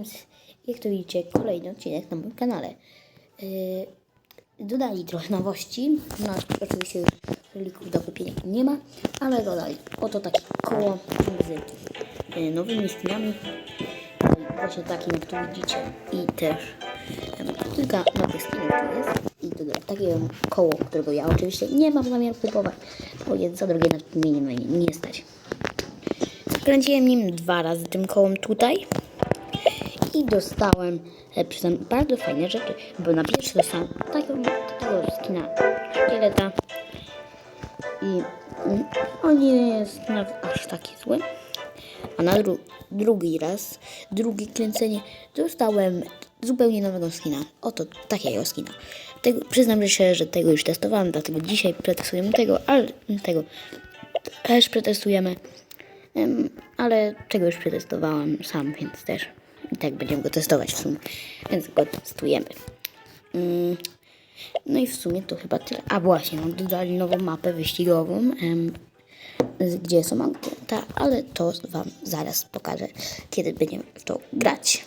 Games. Jak to widzicie, kolejny odcinek na moim kanale. Yy, dodali trochę nowości. No, oczywiście już relików do kupienia nie ma, ale dodali. Oto takie koło z yy, nowymi skinami. Yy, Właśnie takim, tu widzicie. I też yy, kilka nowych skinów tu jest. I dodali takie koło, którego ja oczywiście nie mam zamiaru kupować, bo jest za drogie, na mnie nie, nie, stać. Kręciłem nim dwa razy tym kołem tutaj dostałem e, przy tym bardzo fajne rzeczy, bo na pierwszy dostałem takiego, takiego skina szkieleta i mm, on nie jest nawet aż taki zły. A na dru drugi raz, drugie kręcenie dostałem zupełnie nowego skina. Oto takiego skina. Tego, przyznam się, że tego już testowałem, dlatego dzisiaj pretestujemy tego, ale tego też przetestujemy. Em, ale tego już przetestowałem sam, więc też i tak będziemy go testować w sumie. Więc go testujemy. Mm, no i w sumie to chyba tyle. A właśnie, no, dodali nową mapę wyścigową, em, gdzie są auta, ale to Wam zaraz pokażę, kiedy będziemy w to grać.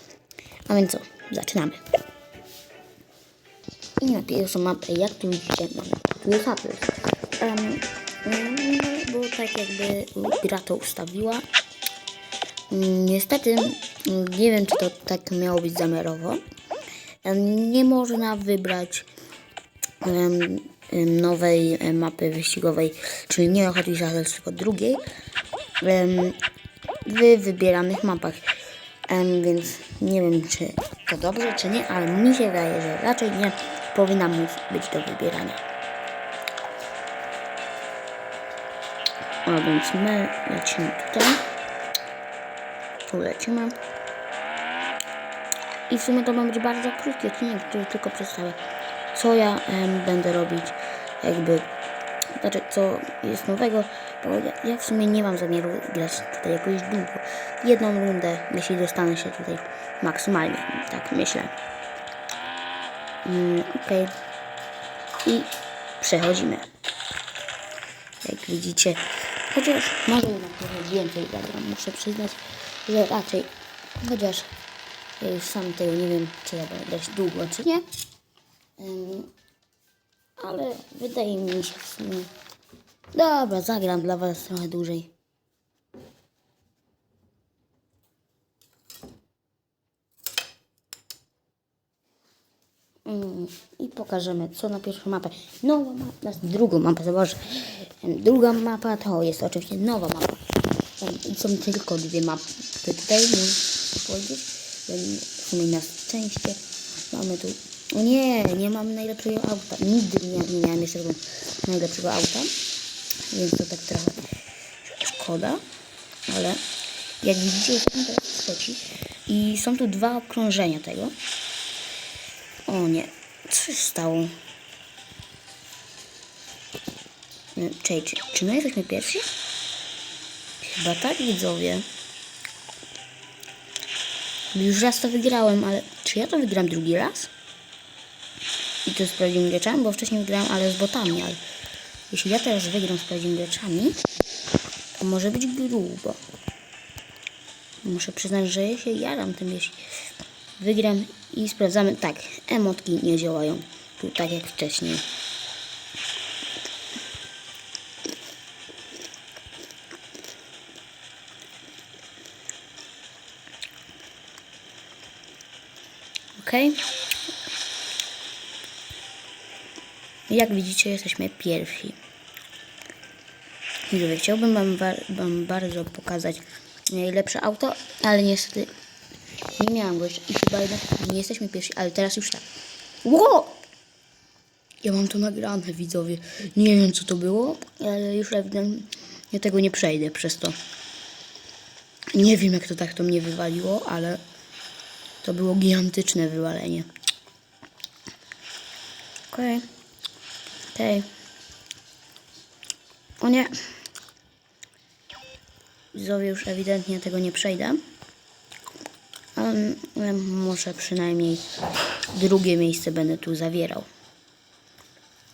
A więc co, zaczynamy. I na pierwszą mapę, jak tu widzicie, mamy jest Apple. Um, no, bo tak jakby gra to ustawiła. Mm, Niestety, mm, nie wiem, czy to tak miało być zamiarowo. Nie można wybrać em, nowej mapy wyścigowej, czyli nie Hot Wheels, tylko drugiej, em, w wybieranych mapach. Em, więc nie wiem, czy to dobrze, czy nie, ale mi się wydaje, że raczej nie powinna być do wybierania. A więc my lecimy tutaj. Lecimy. I w sumie to ma być bardzo krótki odcinek, który tylko przedstawia, co ja em, będę robić, jakby, znaczy, co jest nowego, bo ja, ja w sumie nie mam zamiaru grać tutaj jakoś długo. Jedną rundę, jeśli dostanę się tutaj maksymalnie, tak myślę. Mm, Okej. I przechodzimy. Jak widzicie, chociaż może jednak trochę więcej zagram, muszę przyznać, że raczej, chociaż ja już sam tego nie wiem, czy ja będę długo, czy nie. Ym, ale wydaje mi się sumie... Dobra, zagram dla Was trochę dłużej. I pokażemy, co na pierwszą mapę. Nowa mapa, na drugą mapę, zobacz. Em, Druga mapa to jest oczywiście nowa mapa. I są tylko dwie mapy tutaj, muszę powiedzieć. W sumie na szczęście mamy tu... O nie, nie mam najlepszego auta. Nigdy nie, nie miałem jeszcze najlepszego auta. Więc to tak trochę szkoda. Ale jak widzicie, jestem teraz trzeci. I są tu dwa okrążenia tego. O nie, co się stało? Nie, Czekaj, czy, czy my jesteśmy pierwsi? Chyba tak, widzowie. Już raz to wygrałem, ale czy ja to wygram drugi raz? I to z prawdziwymi bo wcześniej wygrałem, ale z botami, ale jeśli ja teraz wygram z prawdziwymi graczami, to może być grubo. Muszę przyznać, że ja się jaram tym, jeśli wygram i sprawdzamy. Tak, emotki nie działają tu tak jak wcześniej. Ok. Jak widzicie, jesteśmy pierwsi. Chciałbym wam, wa- wam bardzo pokazać najlepsze auto, ale niestety nie miałam go jeszcze i chyba jednak nie jesteśmy pierwsi, ale teraz już tak. Ło! Ja mam to nagrane, widzowie. Nie wiem, co to było, ale już ewidentnie tego nie przejdę przez to. Nie wiem, jak to tak to mnie wywaliło, ale to było gigantyczne wywalenie. Okej. Okej. O nie. Widzowie, już ewidentnie tego nie przejdę. Ale, ale może przynajmniej drugie miejsce będę tu zawierał.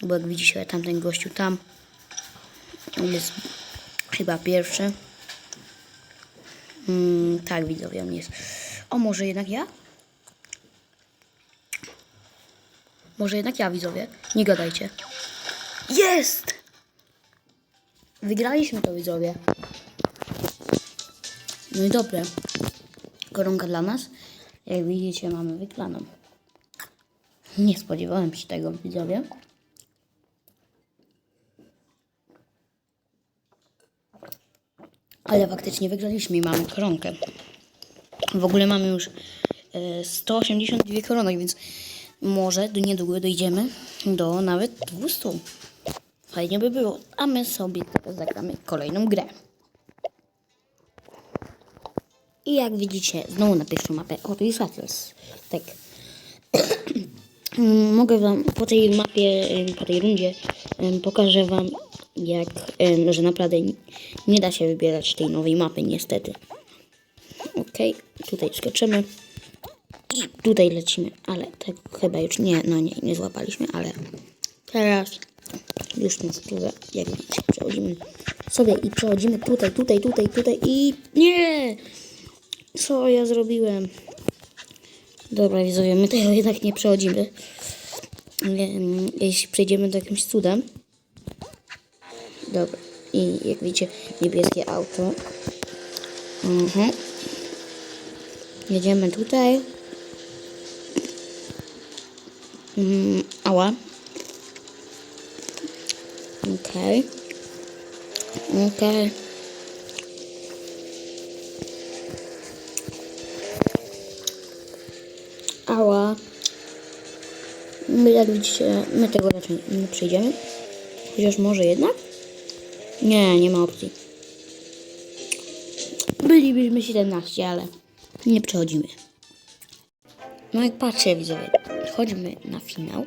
Bo jak widzicie, tamten gościu tam jest chyba pierwszy. Mm, tak, widzowie, on jest O, może jednak ja? Może jednak ja, widzowie? Nie gadajcie. Jest! Wygraliśmy to, widzowie. No i dobre. Koronka dla nas. Jak widzicie, mamy wygraną. Nie spodziewałem się tego, widzowie. Ale faktycznie wygraliśmy i mamy koronkę. W ogóle mamy już e, 182 koronek, więc może do niedługo dojdziemy do nawet 200. Fajnie by było. A my sobie zagramy kolejną grę. I jak widzicie, znowu na pierwszą mapę. O, to jest Atlas. Tak. Mogę wam po tej mapie, po tej rundzie pokażę wam, jak, że naprawdę nie da się wybierać tej nowej mapy, niestety. Ok, tutaj skaczemy i tutaj lecimy, ale tak chyba już nie, no nie, nie złapaliśmy, ale teraz już na stówę, jak widzicie, przechodzimy sobie i przechodzimy tutaj, tutaj, tutaj, tutaj i nie! Co ja zrobiłem? Dobra, widzowie, my tego jednak nie przechodzimy. Em, Jeśli przejdziemy to jakimś cudem. Dobra. I jak widzicie, niebieskie auto. Mhm. Jedziemy tutaj. Mm, ała. Okej. Okej. Ała. My, jak widzicie, my tego raczej nie przejdziemy. Chociaż może jednak? Nie, nie ma opcji. Bylibyśmy 17, ale nie przechodzimy. No jak patrzę, widzowie, chodźmy na finał.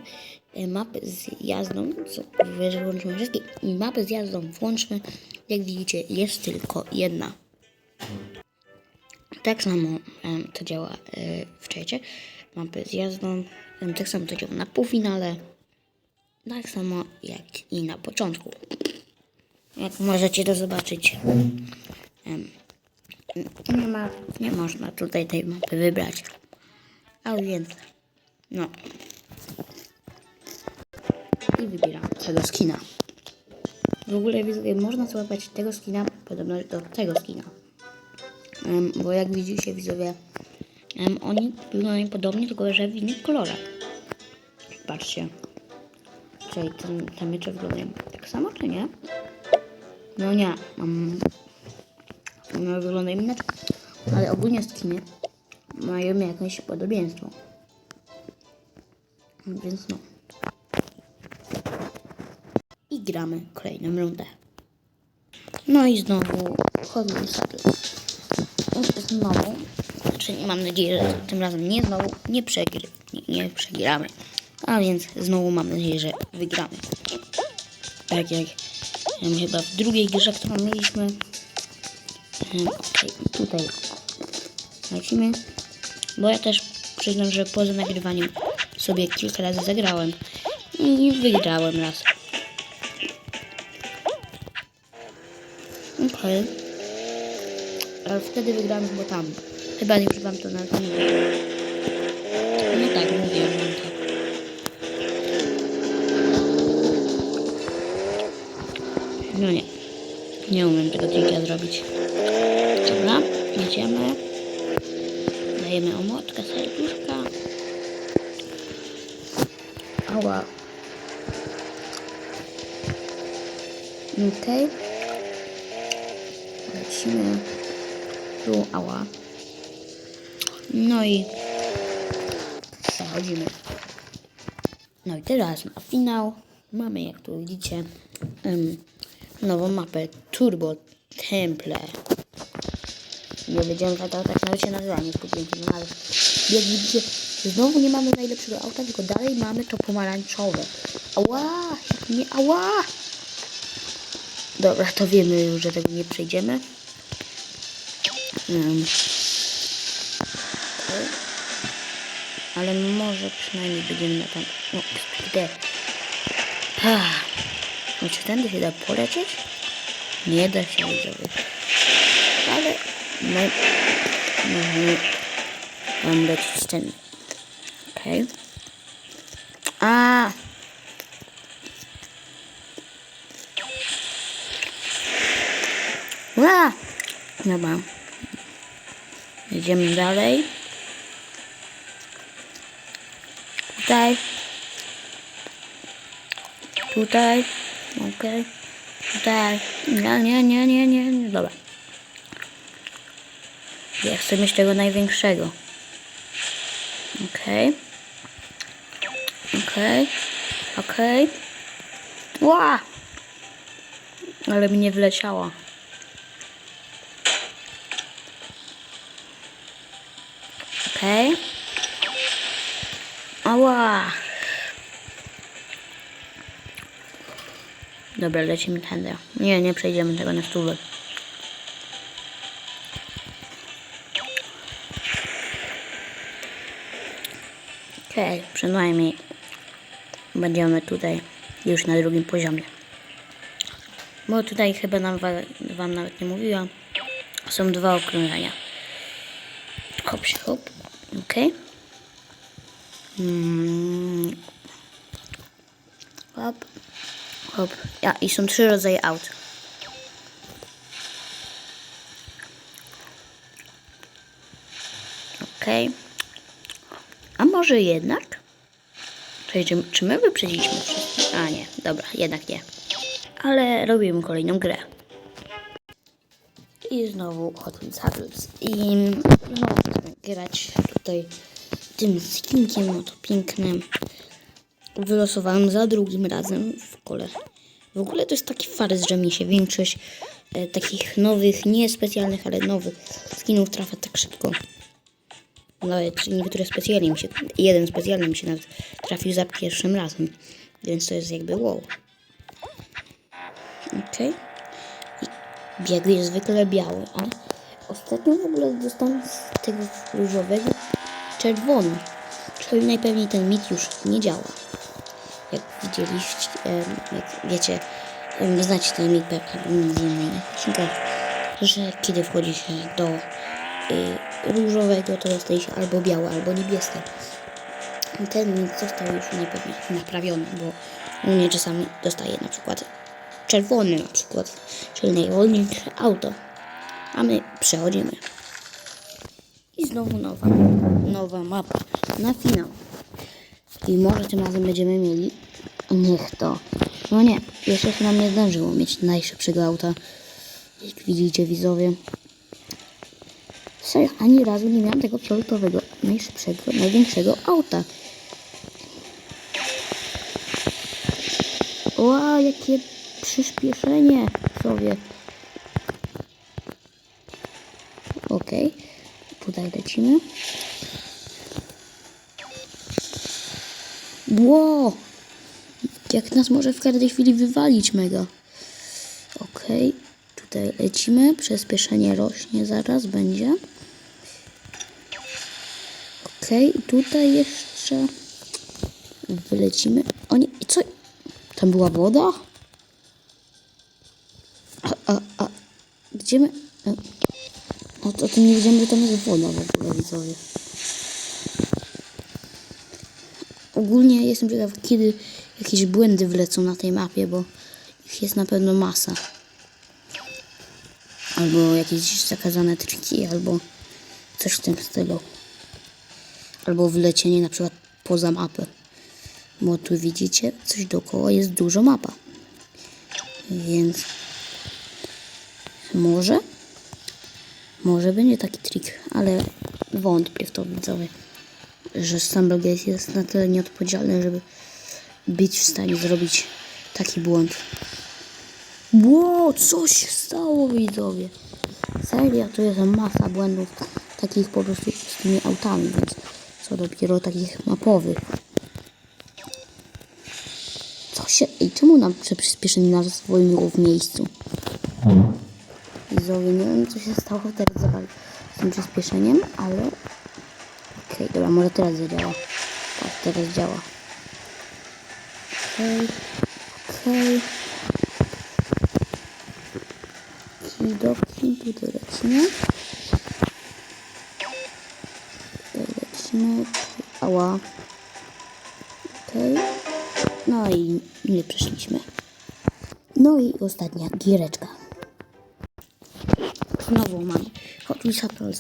E, Mapy z jazdą, co- że włączymy wszystkie mapy z jazdą włączmy. Jak widzicie, jest tylko jedna. Tak samo em, to działa e, w czecie. Mapy z jazdą. Tak samo to działa na półfinale. Tak samo jak i na początku. Jak możecie to zobaczyć. Nie ma, nie można tutaj tej mapy wybrać. A więc, no. I wybieram tego skina. W ogóle można złapać tego skina podobno do tego skina. Bo jak widzicie widzowie, em, oni wyglądają podobnie, tylko że w innych kolorach. Patrzcie. Czyli ten, te miecze wyglądają tak samo, czy nie? No nie. Um, one wyglądają inaczej. Ale ogólnie skiny mają jakieś podobieństwo. Więc no. I gramy kolejną rundę. No i znowu chodzi sobie. Znowu, znaczy mam nadzieję, że tym razem nie znowu nie, przegry, nie, nie przegramy. A więc znowu mam nadzieję, że wygramy. Tak jak em, chyba w drugiej grze, którą mieliśmy. Em, okej, tutaj lecimy. Bo ja też przyznam, że poza nagrywaniem sobie kilka razy zagrałem i wygrałem raz. Okej. Ale wtedy wygrałem chyba tam. Chyba już wam to na tym No tak, tak. No nie. Nie umiem tego trika zrobić. Dobra, jedziemy. Dajemy omotkę, serduszka. Ała. Okej. Lecimy. Tu, ała. No i przechodzimy. No i teraz na finał mamy, jak tu widzicie, nową mapę Turbo Temple. Nie wiedziałem, że to tak nawet się nazywa, nie skupiłem się na ale jak widzicie, znowu nie mamy najlepszego auta, tylko dalej mamy to pomarańczowe. Ała, nie, ała! Dobra, to wiemy już, że tego nie przejdziemy. Um, Ale może przynajmniej będziemy na tam... No. Ah. No, czy tędy się da polecieć? Nie da się, widzowie. Ale my... Możemy Mam lecieć ten. Okej. A. Ła! Dobra. Jedziemy dalej. Tutaj. Tutaj. Okej. Tutaj. Nie, nie, nie, nie, nie. nie. Dobra. Ja chcę mieć tego największego. Okej. Okej. Okej. Ła! Ale mi nie wleciała. Okej. Ała! Dobra, lecimy tędy. Nie, nie przejdziemy tego na stówę. Okej, przynajmniej będziemy tutaj już na drugim poziomie. Bo tutaj chyba nam, wa- wam nawet nie mówiłam. Są dwa okrążenia. Hop hop. Okej. Mm. Hop. Hop. Ja, i są trzy rodzaje aut. Okej. A może jednak? Czy, czy my wyprzedziliśmy? A nie, dobra, jednak nie. Ale robimy kolejną grę. I znowu Hot Wheels. I znowu grać tutaj tym skinkiem, no to pięknym. Wylosowałem za drugim razem w kole. W ogóle to jest taki farys, że mi się większość e, takich nowych, nie specjalnych, ale nowych skinów trafia tak szybko. Nawet niektóre specjalnie mi się, jeden specjalny mi się nawet trafił za pierwszym razem. Więc to jest jakby wow. Okej. I bieg jest zwykle biały, ale ostatnio w ogóle dostałem z tego różowego czerwony. Czyli najpewniej ten mit już nie działa. Jak widzieliście, jak wiecie, znacie ten mit pewnie między innymi że kiedy wchodzi się do y, różowego, to dostaje się albo białe, albo niebieskie. Ten mit został już najpewniej naprawiony, bo u mnie czasami dostaje na przykład czerwony na przykład, czyli najwolniejsze auto. A my przechodzimy. I znowu nowa, nowa mapa na finał. I może tym razem będziemy mieli. Niech to. No nie, jeszcze się nam nie zdążyło mieć najszybszego auta. Jak widzicie, widzowie. Serio, ani razu nie miałem tego priorytetowego, najszybszego, największego auta. Ła, jakie przyspieszenie sobie. Tutaj lecimy. Ło! Jak nas może w każdej chwili wywalić mega. Okej, tutaj lecimy. Przyspieszenie rośnie zaraz będzie. Okej, tutaj jeszcze wylecimy. O nie, co? Tam była woda? A, a, a, gdzie my? e, O, to tym nie wiedziałem, że tam jest woda w ogóle, widzowie. Ogólnie jestem ciekaw, kiedy jakieś błędy wlecą na tej mapie, bo ich jest na pewno masa. Albo jakieś zakazane triki, albo coś w tym stylu. Albo wlecienie na przykład poza mapę. Bo tu widzicie, coś dookoła jest dużo mapa. Więc może, może będzie taki trik, ale wątpię w to widzowie, że Stumblegate jest na tyle nieodpowiedzialny, żeby być w stanie zrobić taki błąd. Ło, co się stało widzowie? Serio, to jest masa błędów takich po prostu z tymi autami, więc co dopiero takich mapowych. Co się... Ej, czemu nam przy przyspieszenie nas zwolniło w miejscu? Widzowie, nie wiem co się stało teraz zobacz, z tym przyspieszeniem, ale... Okej, dobra, może teraz zadziała. Tak, teraz działa. Okej, okej. Widoki, tutaj lecimy. Tutaj lecimy. Ała. Okej. No i nie przeszliśmy. No i ostatnia giereczka. Znowu mam Hot Wheels Apples.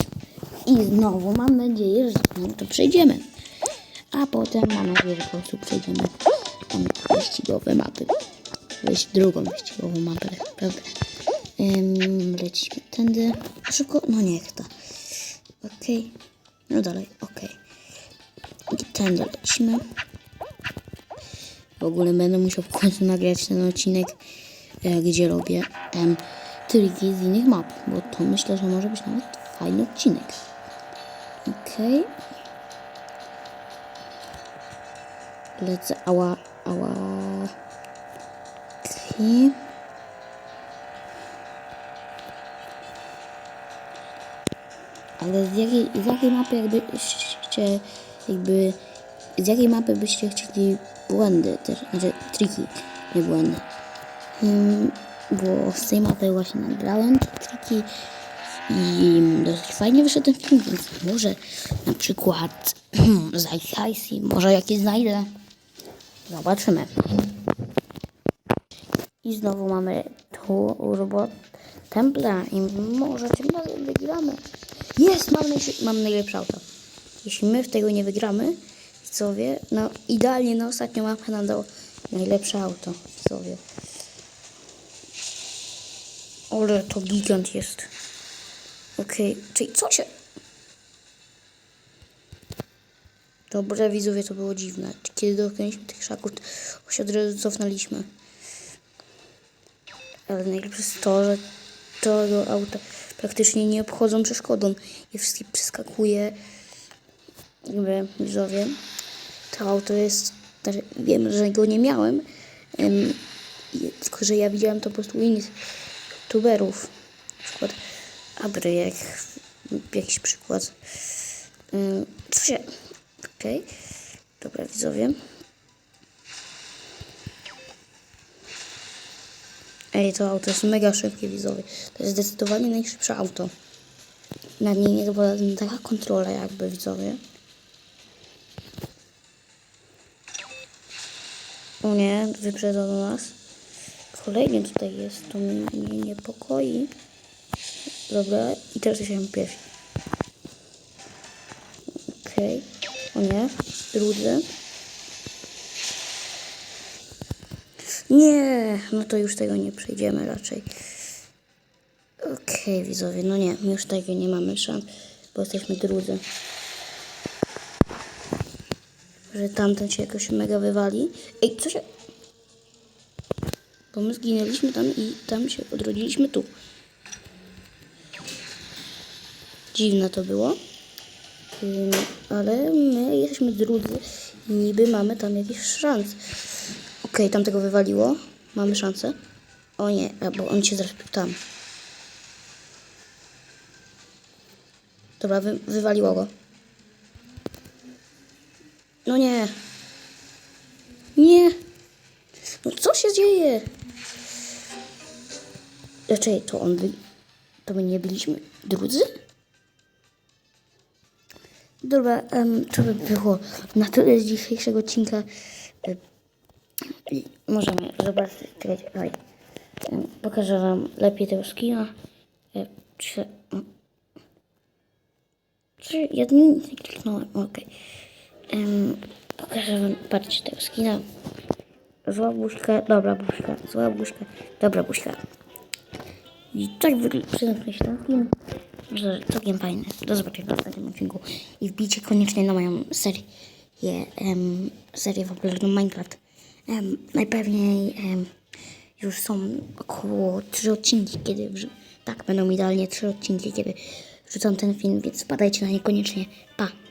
I znowu mam nadzieję, że to przejdziemy. A potem mam nadzieję, że po prostu przejdziemy tam wyścigowe mapy. Wejść drugą wyścigową mapę, prawda? Ym, lecimy tędy. Szybko, no niech to. Okej. No dalej, okej. I tędy lecimy. W ogóle będę musiał w końcu nagrać ten odcinek, e, gdzie robię triki z innych map, bo to myślę, że może być nawet fajny odcinek. Okej. Lecę, ała, ała. Okej. Ale z jakiej, z jakiej mapy jakbyście jakby z jakiej mapy byście chcieli błędy też, znaczy triki, nie błędy. Hmm, bo z tej mapy właśnie nagrałem te triki i dosyć fajnie wyszedł ten film, więc może na przykład z ICIC, może jakieś znajdę. Zobaczymy. I znowu mamy tu robot Templa i może tym razem wygramy. Jest! Mam, mam najlepsze auto. Jeśli my w tego nie wygramy, widzowie, no idealnie na ostatnią mapę nam dał najlepsze auto, widzowie. Ale to gigant jest. Okej, czyli co się... Dobra, widzowie, to było dziwne. Kiedy dotknęliśmy tych szaków, to się od razu cofnęliśmy. Ale najlepsze jest to, że tego auta praktycznie nie obchodzą przeszkodą. Je wszystkie przeskakuje. Jakby widzowie. To auto jest. Znaczy, wiem, że go nie miałem. em, i- tylko, że ja widziałem to po prostu innych youtuberów. Na przykład Abryjek. Jakiś przykład. Ym, Co się. Okej. Dobra, widzowie. Ej, to auto jest mega szybkie, widzowie. To jest zdecydowanie najszybsze auto. Nad nim jest była taka kontrola jakby, widzowie. O nie, wyprzedza do nas. Kolejny tutaj jest, to mnie, niepokoi. Dobra, i teraz jesteśmy pierwsi. Okej. O nie, drudzy. Nie, no to już tego nie przejdziemy raczej. Okej, widzowie, no nie, już tego nie mamy szans, bo jesteśmy drudzy. Że tamten się jakoś mega wywali. Ej, co się... Bo my zginęliśmy tam i tam się odrodziliśmy tu. Dziwne to było. Ale my jesteśmy drudzy i niby mamy tam jakieś szanse. Okej, tam tego wywaliło. Mamy szansę. O nie, bo on się zaraz tam. Dobra, wy, wywaliło go. No nie. Nie. No co się dzieje? Raczej to on by... To my nie byliśmy drudzy? Dobra, em, to by było na tyle z dzisiejszego odcinka. E, Możemy zobaczyć, Pokażę wam lepiej tego skina. E, Czy... Czy ja nie kliknąłem? Okej. Em, Pokażę wam, patrzcie tego skina. Zła buźka, dobra buźka, zła buźka, dobra buźka. I tak wygląda się ten film, że całkiem fajny. Do zobaczenia w następnym odcinku. I wbijcie koniecznie na moją serię, em, serię ogóle no Minecraft. Em, najpewniej em, już są około 3 odcinki, kiedy tak, będą idealnie 3 odcinki, kiedy wrzucam ten film, więc wpadajcie na nie koniecznie. Pa!